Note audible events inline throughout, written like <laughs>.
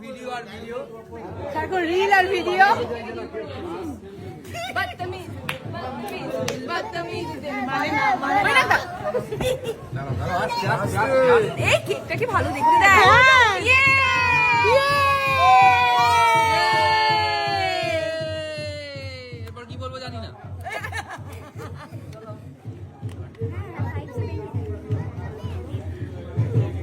Video আর video তারপর reel আর ভিডিও বদতমিজ কি ভালো কি বলব জানি না।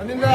অনিন্দা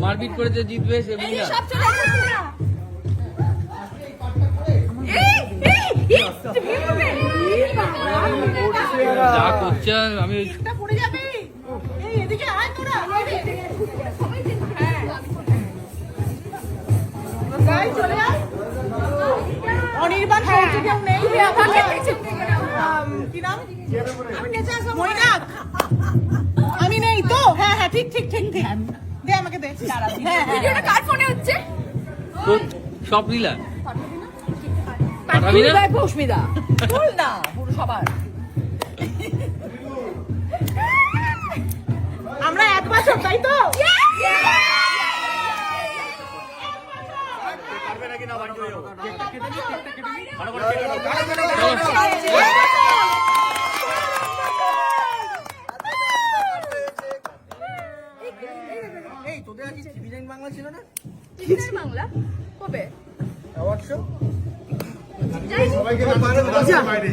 মারপিট করে যে জিতবে সে যে করছে আমি ওই এটা পড়ে যাবে। এই এদিকে আয় তোরা। হ্যাঁ। গাই চলে আয়। অনির্বাণ কেউ নেই। আম, কি নাম? মৈনাক আমি নেই তো? হ্যাঁ হ্যাঁ ঠিক ঠিক ঠিক ঠিক। দে হ্যাঁ হ্যাঁ। ভিডিওটা কার ফোনে হচ্ছে? সব লীলা পাঠাবি না? পৌষ্মিদা ভুল না পুরো সবার। আমরা এক বছর তাই তো? এই বাংলা ছিল না? কিসের বাংলা? কবে? Award show? সবাইকে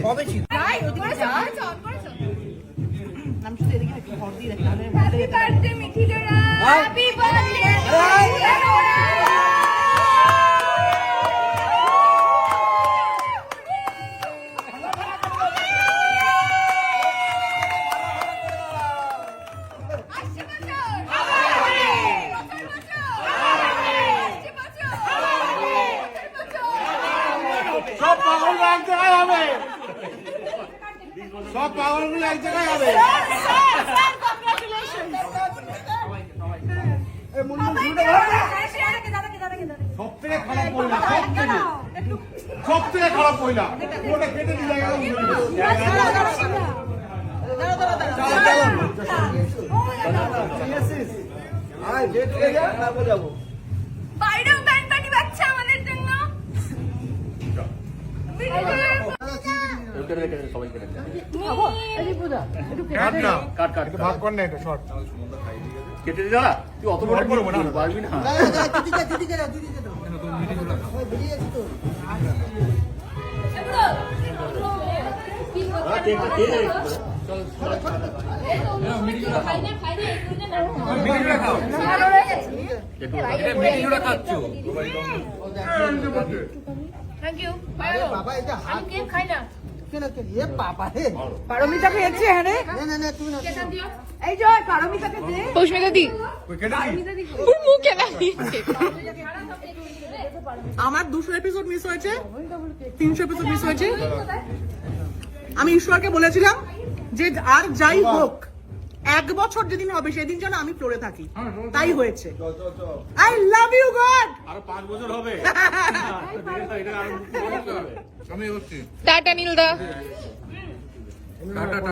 কবে ছিল? যাই ওদিকে যা অন করেছ আমি শুধু এদিকে হ্যাপি বার্থডে মিঠিলোরা হ্যাপি বার্থডে সব পাগলগুলো এক জায়গায় হবে। সব পাগলগুলো এক জায়গায় হবে? সব থেকে খারাপ পয়লা সব থেকে সব থেকে খারাপ পয়লা ওটা কেটে যাব। বাইরেও ব্যান্ড পার্টি বাচ্চা খাচ্ছ? থ্যাংক ইউ বাবা এটা হাত কেক খাই না। কেন কেন এ বাবা হে পারমিতা খেয়েছে হ্যাঁ রে না না না তুমি না। এই যে পারমিতাকে দে। পৌষ্মিতা দি। কেটে দি। ওর মুখে আমার দুশো এপিসোড মিস হয়েছে। তিনশো এপিসোড মিস হয়েছে। আমি ঈশ্বরকে বলেছিলাম যে আর যাই হোক এক বছর যেদিন হবে সেদিন যেন আমি ফ্লোরে থাকি। তাই হয়েছে। আই লাভ ইউ গড আরও পাঁচ বছর হবে। আমি <laughs> টাটা নীলদা। টাটা।